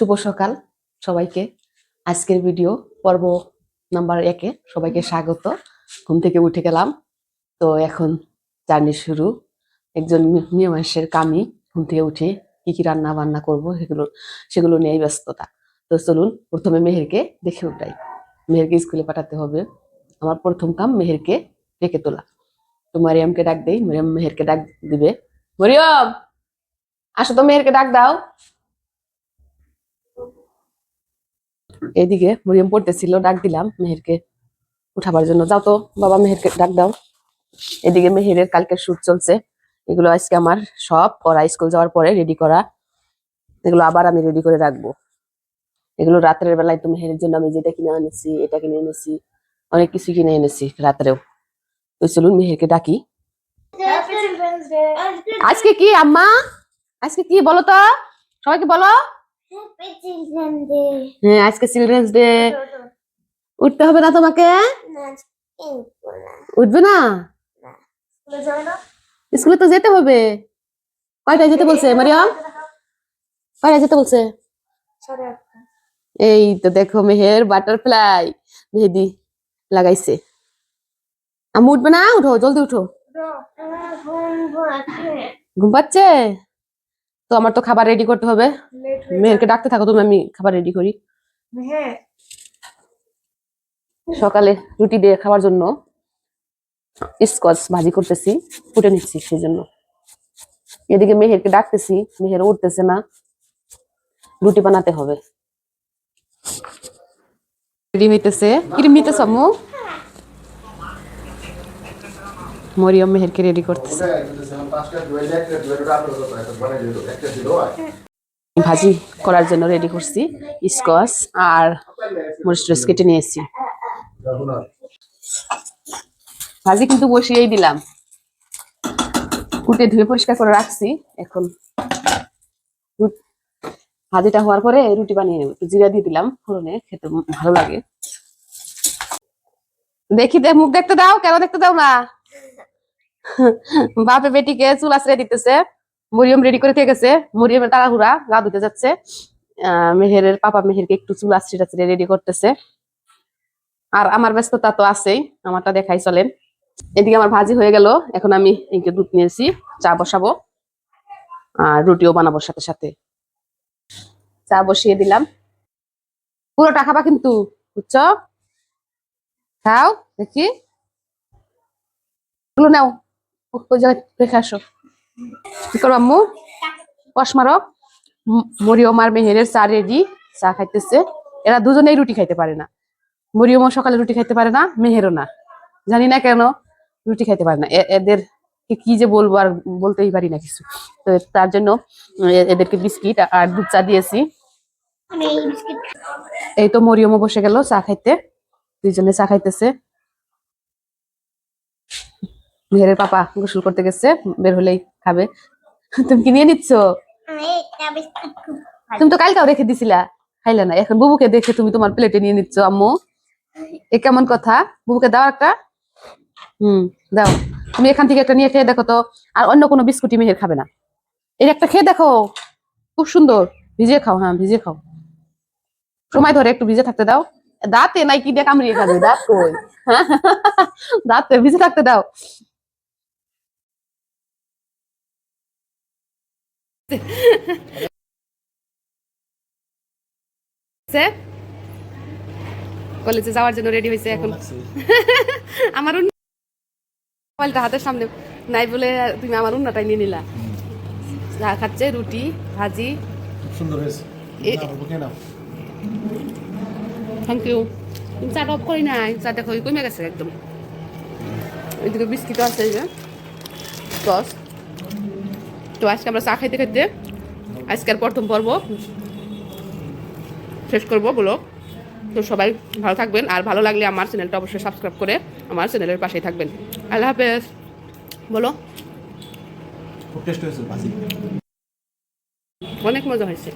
শুভ সকাল সবাইকে। আজকের ভিডিও পর্ব নাম্বার একে। সবাইকে স্বাগত। ঘুম থেকে উঠে গেলাম। তো এখন জার্নি শুরু। একজন মেয়ে মানুষের কামি ঘুম থেকে উঠে কি কি রান্না বান্না করব সেগুলো সেগুলো নিয়েই ব্যস্ততা। তো চলুন প্রথমে মেহেরকে দেখে উঠাই। মেহেরকে স্কুলে পাঠাতে হবে। আমার প্রথম কাম মেহেরকে ডেকে তোলা। তো মারিয়ামকে ডাক দেই। মারিয়াম মেহেরকে ডাক দিবে। মরিয়ম! আসো তো মেহেরকে ডাক দাও। এদিকে মরিয়ম পড়তেছিল ডাক দিলাম মেহেরকে উঠাবার জন্য। যাও তো বাবা মেহেরকে ডাক দাও। এদিকে মেহেরের কালকে শুট চলছে। এগুলো আজকে আমার সব করা স্কুল যাওয়ার পরে রেডি করা। এগুলো আবার আমি রেডি করে রাখব। এগুলো রাত্রের বেলায় তো মেহেরের জন্য আমি যেটা কিনে এনেছি এটা কিনে এনেছি অনেক কিছু কিনে এনেছি রাত্রেও। তো চলুন মেহেরকে ডাকি. আজকে কি আম্মা? আজকে কি বলো তো? সবাইকে বলো. হ্যাঁ আজকে চিলড্রেন্স ডে উঠতে হবে না তোমাকে? উঠবে না? স্কুলে তো যেতে হবে। কয়টায় যেতে বলছে, মারিয়াম? কয়টায় যেতে বলছে? এই তো দেখো, মেহের বাটারফ্লাই মেহেদি লাগাইছে। আমি উঠবে না? উঠো, জলদি উঠো। ঘুম পাচ্ছে? তো আমার তো খাবার রেডি করতে হবে। মেহেরকে ডাকতে থাকো তুমি আমি খাবার রেডি করি। হ্যাঁ। সকালে রুটি দিয়ে খাওয়ার জন্য স্কচ ভাজি করতেছি ফুটে নিচ্ছি সেই জন্য। এদিকে মেহেরকে ডাকতেছি মেহের উঠতেছে না। রুটি বানাতে হবে। রেডি হইতেছে। কিরম নিতেছ আম্মু? মরিয়ম মেহেরকে রেডি করতেছে। ভাজি করার জন্য রেডি করছি স্কচ আর মরিচ টরিচ কেটে নিয়েছি। ভাজি কিন্তু বসিয়েই দিলাম। কুটে ধুয়ে পরিষ্কার করে রাখছি, এখন ভাজিটা হওয়ার পরে রুটি বানিয়ে নেব। জিরা দিয়ে দিলাম ফোড়নে, খেতে ভালো লাগে। দেখি দে, মুখ দেখতে দাও, কেন দেখতে দাও না? বাপে বেটিকে চুল আশ্রয় দিতেছে, মরিয়ম রেডি করে থেকে গেছে, মরিয়মের তাড়াহুড়া, গা ধুতে যাচ্ছে। মেহেরের পাপা মেহেরকে একটু চুল আশ্রয় টাশ্রয় রেডি করতেছে। আর আমার ব্যস্ততা তো আছেই, আমারটা দেখাই চলেন। এদিকে আমার ভাজি হয়ে গেল, এখন আমি এইকে দুধ নিয়েছি, চা বসাবো, আর রুটিও বানাবো সাথে সাথে। চা বসিয়ে দিলাম। পুরোটা খাবা কিন্তু, বুঝছ? খাও, দেখি। নাও। রেখে আসো। কি করব আম্মু? কষ মারো। ম- মরিয়ম আর মেহেরের চা রেডি চা খাইতেছে। এরা দুজনেই রুটি খাইতে পারে না। মরিয়মও সকালে রুটি খাইতে পারে না মেহেরও না। জানি না কেন রুটি খাইতে পারে না। এদের কি যে বলব আর বলতেই পারি না কিছু। তো তার জন্য এদেরকে বিস্কিট আর দুধ চা দিয়েছি। এই তো মরিয়মও বসে গেল চা খাইতে। দুইজনে চা খাইতেছে। মেহেরের পাপা গোসল করতে গেছে বের হলেই খাবে। তুমি কি নিয়ে নিচ্ছ? তুমি তো কালকেও রেখে দিছিলা। খাইলে না এখন বুবুকে দেখে তুমি তোমার প্লেটে নিয়ে নিচ্ছ আম্মু। এ কেমন কথা? বুবুকে দাও একটা। হুম দাও। তুমি এখান থেকে একটা নিয়ে খেয়ে দেখো তো আর অন্য কোনো বিস্কুটি মেহের খাবে না। এর একটা খেয়ে দেখো। খুব সুন্দর। ভিজিয়ে খাও হ্যাঁ ভিজিয়ে খাও। সময় ধরে একটু ভিজে থাকতে দাও। দাঁতে নাই কি দিয়ে কামড়িয়ে খাবে। দাঁত কই? দাঁতে ভিজে থাকতে দাও। কলেজে যাওয়ার জন্য রেডি হয়েছে এখন। আমার মোবাইলটা হাতের সামনে নাই বলে তুমি আমার উন্নাটাই নিয়ে নিলা। যা খাচ্ছে রুটি ভাজি। সুন্দর হয়েছে। থ্যাংক ইউ চাটা অফ করি নাই চাটা কমে গেছে একদম। এদিকে বিস্কিটও আছে যে। তো আজকে আমরা চা খাইতে খাইতে আজকের প্রথম পর্ব শেষ করব বলো তো সবাই ভালো থাকবেন আর ভালো লাগলে আমার চ্যানেলটা অবশ্যই সাবস্ক্রাইব করে আমার চ্যানেলের পাশেই থাকবেন। আল্লাহ হাফেজ। বলো। অনেক মজা হয়েছে।